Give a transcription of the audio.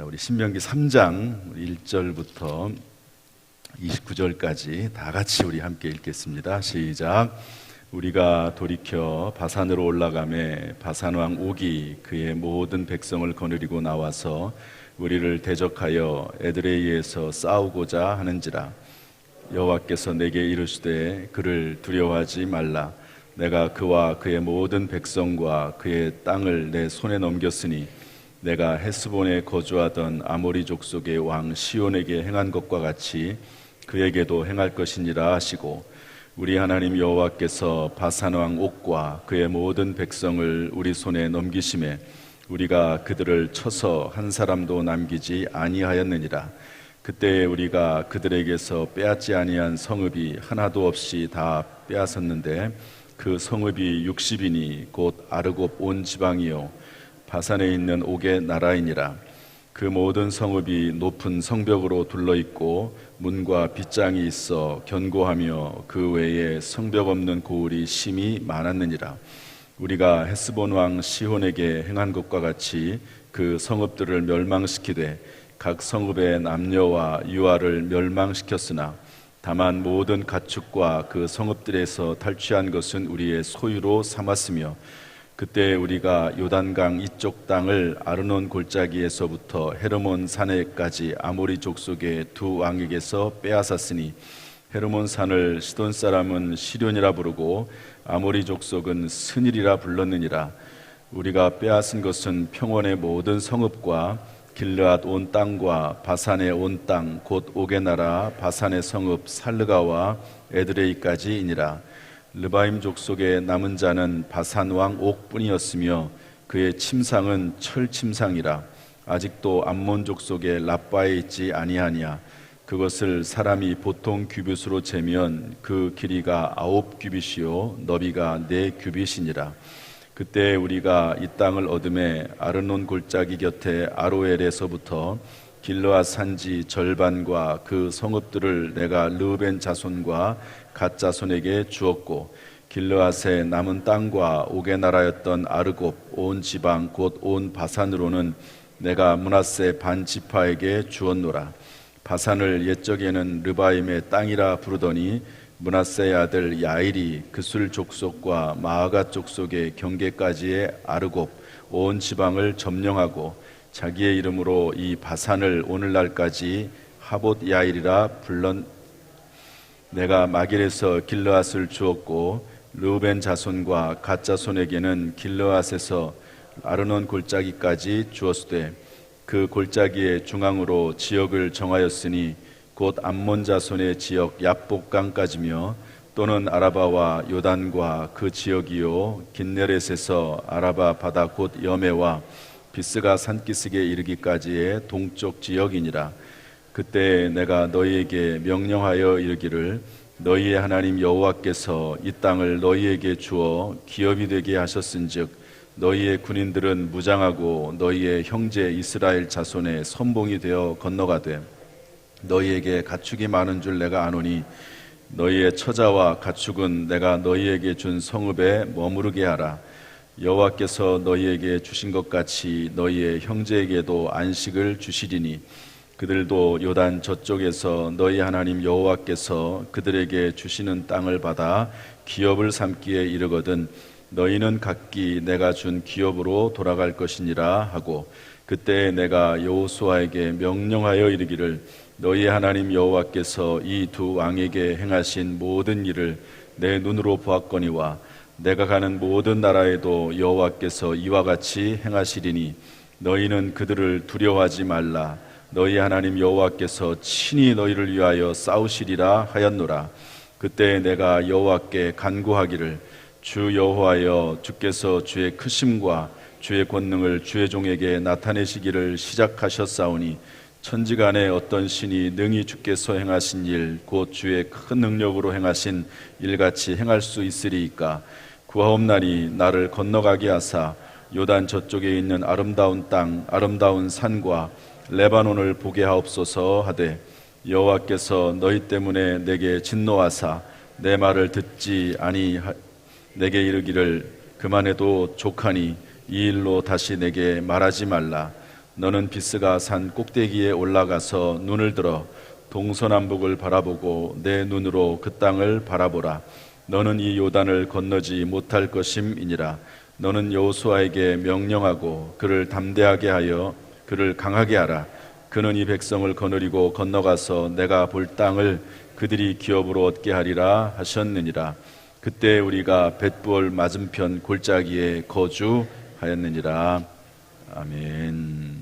자, 우리 신명기 3장 1절부터 29절까지 다 같이 우리 함께 읽겠습니다. 시작. 우리가 돌이켜 바산으로 올라가매 바산 왕 옥이 그의 모든 백성을 거느리고 나와서 우리를 대적하여 에드레이에서 싸우고자 하는지라 여호와께서 내게 이르시되 그를 두려워하지 말라 내가 그와 그의 모든 백성과 그의 땅을 내 손에 넘겼으니 내가 헤스본에 거주하던 아모리 족속의 왕 시온에게 행한 것과 같이 그에게도 행할 것이니라 하시고 우리 하나님 여호와께서 바산 왕 옥과 그의 모든 백성을 우리 손에 넘기심에 우리가 그들을 쳐서 한 사람도 남기지 아니하였느니라. 그때 우리가 그들에게서 빼앗지 아니한 성읍이 하나도 없이 다 빼앗았는데 그 성읍이 60이니 곧 아르곱 온 지방이요 바산에 있는 옥의 나라이니라. 그 모든 성읍이 높은 성벽으로 둘러 있고 문과 빗장이 있어 견고하며 그 외에 성벽 없는 고을이 심히 많았느니라. 우리가 헤스본 왕 시혼에게 행한 것과 같이 그 성읍들을 멸망시키되 각 성읍의 남녀와 유아를 멸망시켰으나 다만 모든 가축과 그 성읍들에서 탈취한 것은 우리의 소유로 삼았으며 그때 우리가 요단강 이쪽 땅을 아르논 골짜기에서부터 헤르몬 산에까지 아모리 족속의 두 왕에게서 빼앗았으니 헤르몬 산을 시돈 사람은 시련이라 부르고 아모리 족속은 스닐이라 불렀느니라. 우리가 빼앗은 것은 평원의 모든 성읍과 길르앗 온 땅과 바산의 온 땅곧 옥의 나라 바산의 성읍 살르가와 에드레이까지이니라 르바임 족속의 남은 자는 바산 왕 옥뿐이었으며 그의 침상은 철 침상이라. 아직도 암몬 족속의 라빠에 있지 아니하냐 그것을 사람이 보통 규빗으로 재면 그 길이가 아홉 규빗이요 너비가 네 규빗이니라. 그때 우리가 이 땅을 얻음에 아르논 골짜기 곁에 아로엘에서부터 길르앗 산지 절반과 그 성읍들을 내가 르벤 자손과 갓 자손에게 주었고 길르앗의 남은 땅과 옥의 나라였던 아르곱 온 지방 곧 온 바산으로는 내가 문하세 반 지파에게 주었노라. 바산을 옛적에는 르바임의 땅이라 부르더니 문하세의 아들 야일이 그술 족속과 마아가 족속의 경계까지의 아르곱 온 지방을 점령하고 자기의 이름으로 이 바산을 오늘날까지 하봇 야일이라 불렀 내가 마길에서 길르앗을 주었고 르벤 자손과 갓 자손에게는 길르앗에서 아르논 골짜기까지 주었으되 그 골짜기의 중앙으로 지역을 정하였으니 곧 암몬 자손의 지역 야복강까지며 또는 아라바와 요단과 그 지역이요 긴네렛에서 아라바 바다 곧 여매와 비스가 산기슭에 이르기까지의 동쪽 지역이니라. 그때 내가 너희에게 명령하여 이르기를 너희의 하나님 여호와께서 이 땅을 너희에게 주어 기업이 되게 하셨은즉 너희의 군인들은 무장하고 너희의 형제 이스라엘 자손의 선봉이 되어 건너가되 너희에게 가축이 많은 줄 내가 아노니 너희의 처자와 가축은 내가 너희에게 준 성읍에 머무르게 하라 여호와께서 너희에게 주신 것 같이 너희의 형제에게도 안식을 주시리니 그들도 요단 저쪽에서 너희 하나님 여호와께서 그들에게 주시는 땅을 받아 기업을 삼기에 이르거든 너희는 각기 내가 준 기업으로 돌아갈 것이니라 하고 그때 내가 여호수아에게 명령하여 이르기를 너희 하나님 여호와께서 이 두 왕에게 행하신 모든 일을 내 눈으로 보았거니와 내가 가는 모든 나라에도 여호와께서 이와 같이 행하시리니 너희는 그들을 두려워하지 말라. 너희 하나님 여호와께서 친히 너희를 위하여 싸우시리라 하였노라. 그때 내가 여호와께 간구하기를 주 여호와여 주께서 주의 크심과 주의 권능을 주의 종에게 나타내시기를 시작하셨사오니 천지간에 어떤 신이 능히 주께서 행하신 일 곧 주의 큰 능력으로 행하신 일같이 행할 수 있으리이까 구하옵나니 나를 건너가게 하사 요단 저쪽에 있는 아름다운 땅 아름다운 산과 레바논을 보게 하옵소서 하되 여호와께서 너희 때문에 내게 진노하사 내 말을 듣지 아니 내게 이르기를 그만해도 족하니 이 일로 다시 내게 말하지 말라 너는 비스가 산 꼭대기에 올라가서 눈을 들어 동서남북을 바라보고 내 눈으로 그 땅을 바라보라. 너는 이 요단을 건너지 못할 것임이니라. 너는 여호수아에게 명령하고 그를 담대하게 하여 그를 강하게 하라. 그는 이 백성을 거느리고 건너가서 내가 볼 땅을 그들이 기업으로 얻게 하리라 하셨느니라. 그때 우리가 벳부얼 맞은편 골짜기에 거주하였느니라. 아멘.